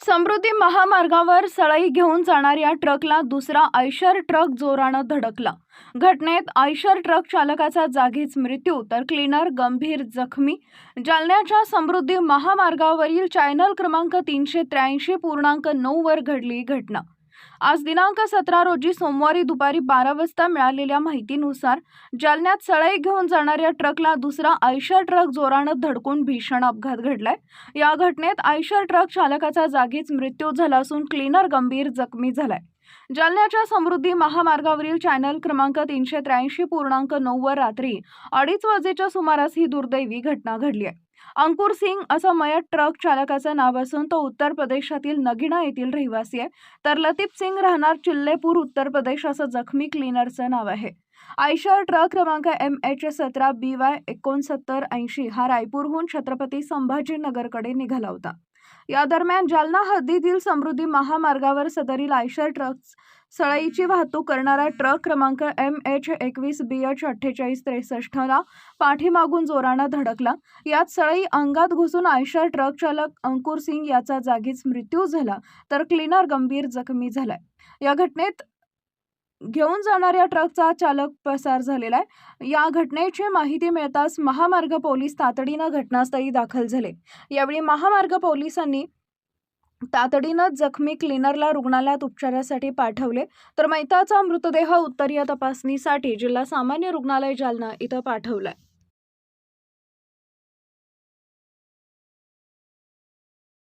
समृद्धी महामार्गावर सळई घेऊन जाणाऱ्या ट्रकला दुसरा आयशर ट्रक जोरानं धडकला. घटनेत आयशर ट्रक चालकाचा जागीच मृत्यू तर क्लीनर गंभीर जखमी. जालन्याच्या समृद्धी महामार्गावरील चॅनल क्रमांक तीनशे त्र्याऐंशी पूर्णांक नऊ वर घडली घटना. आज दिनांक सतरा रोजी सोमवारी दुपारी बारा वाजता मिळालेल्या माहितीनुसार जालन्यात सळई घेऊन जाणाऱ्या ट्रकला दुसरा आयशर ट्रक जोरानं धडकून भीषण अपघात घडलाय. या घटनेत आयशर ट्रक चालकाचा जागीच मृत्यू झाला असून क्लीनर गंभीर जखमी झालाय. जालन्याच्या समृद्धी महामार्गावरील चॅनल क्रमांक तीनशे त्र्याऐंशी पूर्णांक नऊ वर रात्री अडीच वाजेच्या सुमारास ही दुर्दैवी घटना घडली आहे. अंकुर सिंग असं मयत ट्रक चालकाचं नाव असून तो उत्तर प्रदेशातील नगिना येथील रहिवासी आहे. तर लतीफ सिंग राहणार चिल्लेपूर उत्तर प्रदेश असं जखमी क्लीनरचं नाव आहे. आयशर ट्रक क्रमांक एम एच सतरा बी वाय एकोणसत्तर ऐंशी हा रायपूरहून छत्रपती संभाजीनगरकडे निघाला होता. या दरम्यान जालना हद्दीतील समृद्धी महामार्गावर सदरील आयशर ट्रक सळईची वाहतूक करणारा ट्रक क्रमांक एम एच एकवीस बी एच अठ्ठेचाळीस त्रेसष्टला पाठीमागून जोरानं धडकला. यात सळई अंगात घुसून आयशर ट्रक चालक अंकुर सिंग याचा जागीच मृत्यू झाला तर क्लीनर गंभीर जखमी झालाय. या घटनेत घेऊन जाणाऱ्या ट्रकचा चालक पसार झालेला आहे. या घटनेची माहिती मिळताच महामार्ग पोलीस तातडीनं घटनास्थळी दाखल झाले. यावेळी महामार्ग पोलिसांनी तातडीनं जखमी क्लीनरला रुग्णालयात उपचारासाठी पाठवले. तर मैताचा मृतदेह उत्तरीय तपासणीसाठी जिल्हा सामान्य रुग्णालय जालना इथं पाठवलाय.